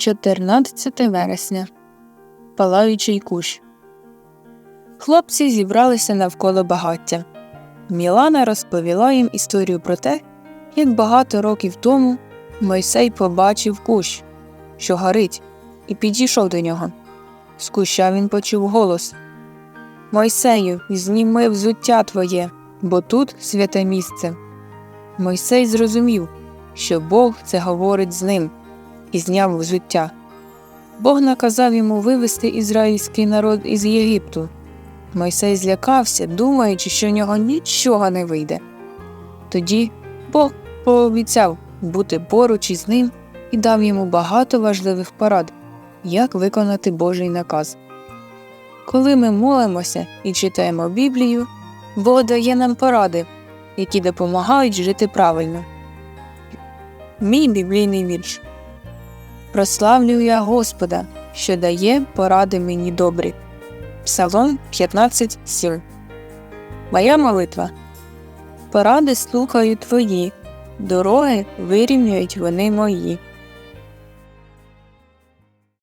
14 вересня. Палаючий кущ. Хлопці зібралися навколо багаття. Мілана розповіла їм історію про те, як багато років тому Мойсей побачив кущ, що горить, і підійшов до нього. З куща він почув голос Мойсею, зніми взуття твоє, бо тут святе місце. Мойсей зрозумів, що Бог це говорить з ним, і зняв взуття. Бог наказав йому вивести ізраїльський народ із Єгипту. Мойсей злякався, думаючи, що в нього нічого не вийде. Тоді Бог пообіцяв бути поруч із ним і дав йому багато важливих порад, як виконати Божий наказ. Коли ми молимося і читаємо Біблію, Бог дає нам поради, які допомагають жити правильно. Мій біблійний вірш. Прославлю я Господа, що дає поради мені добрі. Псалом 15.7 Моя молитва. Поради слухаю твої, дороги вирівнюють вони мої.